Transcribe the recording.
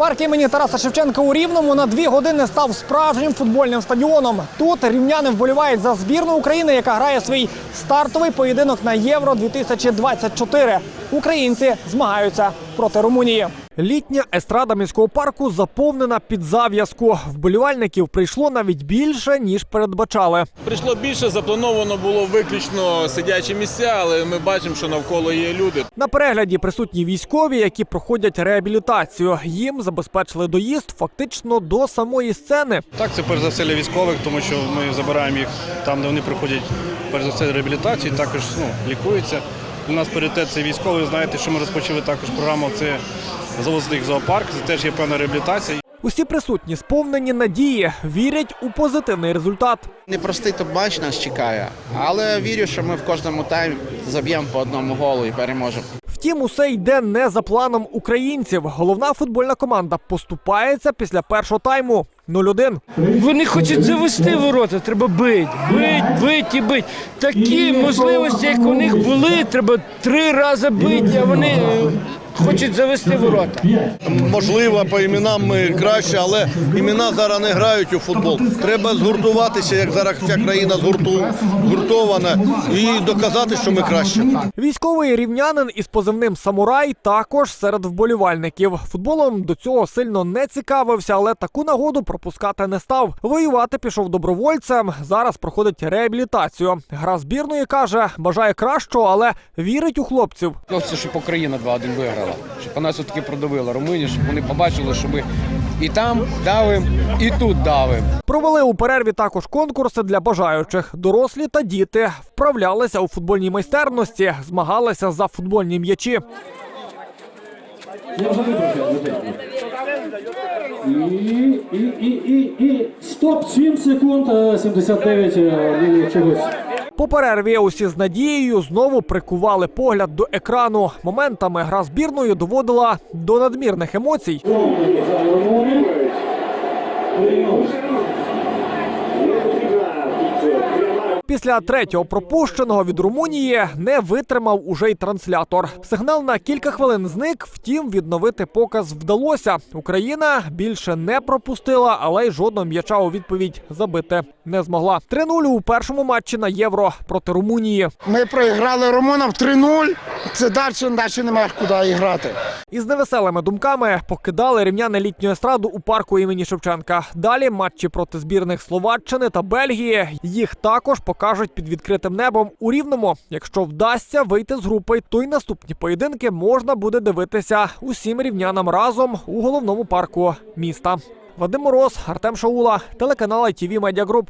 Парк імені Тараса Шевченка у Рівному на дві години став справжнім футбольним стадіоном. Тут рівняни вболівають за збірну України, яка грає свій стартовий поєдинок на Євро 2024. Українці змагаються проти Румунії. Літня естрада міського парку заповнена під зав'язку. Вболівальників прийшло навіть більше ніж передбачали. Прийшло більше, заплановано було виключно сидячі місця, але ми бачимо, що навколо є люди. На перегляді присутні військові, які проходять реабілітацію. Їм забезпечили доїзд фактично до самої сцени. Так, це перш за все для військових, тому що ми забираємо їх там, де вони проходять перш за все реабілітацію, також ну, лікуються. У нас пріоритет це військові. Знаєте, що ми розпочали також програму. Це завозити їх в зоопарк. Це теж є певна реабілітація. Усі присутні сповнені надії, вірять у позитивний результат. Непростий топ-матч нас чекає, але вірю, що ми в кожному таймі заб'ємо по одному голу і переможемо. Втім, усе йде не за планом українців. Головна футбольна команда поступається після першого тайму 0-1. Вони хочуть завести ворота, треба бить, бить, бить і бить. Такі можливості, як у них були, треба три рази бити, а вони хочуть завести ворота. Можливо, по іменам ми краще, але імена зараз не грають у футбол. Треба згуртуватися, як зараз вся країна згурту, згуртована, і доказати, що ми краще. Військовий рівнянин із позивним Самурай також серед вболівальників. Футболом до цього сильно не цікавився, але таку нагоду пропускати не став. Воювати пішов добровольцем. Зараз проходить реабілітацію. Гра збірної каже, бажає кращого, але вірить у хлопців. Хлопці, щоб Україна 2-1 виграла, щоб по нас все-таки продавила Румунію, щоб вони побачили, що ми і там давим, і тут давим. Провели у перерві також конкурси для бажаючих. Дорослі та діти вправлялися у футбольній майстерності, змагалися за футбольні м'ячі. І, і, і, і, і стоп, 7 секунд, е, 79 е, чогось. По перерві усі з надією знову прикували погляд до екрану. Моментами гра збірною доводила до надмірних емоцій. Після третього пропущеного від Румунії не витримав уже й транслятор. Сигнал на кілька хвилин зник. Втім, відновити показ вдалося. Україна більше не пропустила, але й жодного м'яча у відповідь забити не змогла. 3-0 у першому матчі на євро проти Румунії. Ми проіграли румунам 3-0. Це далі, далі немає куди грати. Із невеселими думками покидали рівняни літню естраду у парку імені Шевченка. Далі матчі проти збірних Словаччини та Бельгії. Їх також покажуть під відкритим небом у рівному. Якщо вдасться вийти з групи, то й наступні поєдинки можна буде дивитися усім рівнянам разом у головному парку міста. Вадим Мороз, Артем Шаула, телеканал ITV Media Group.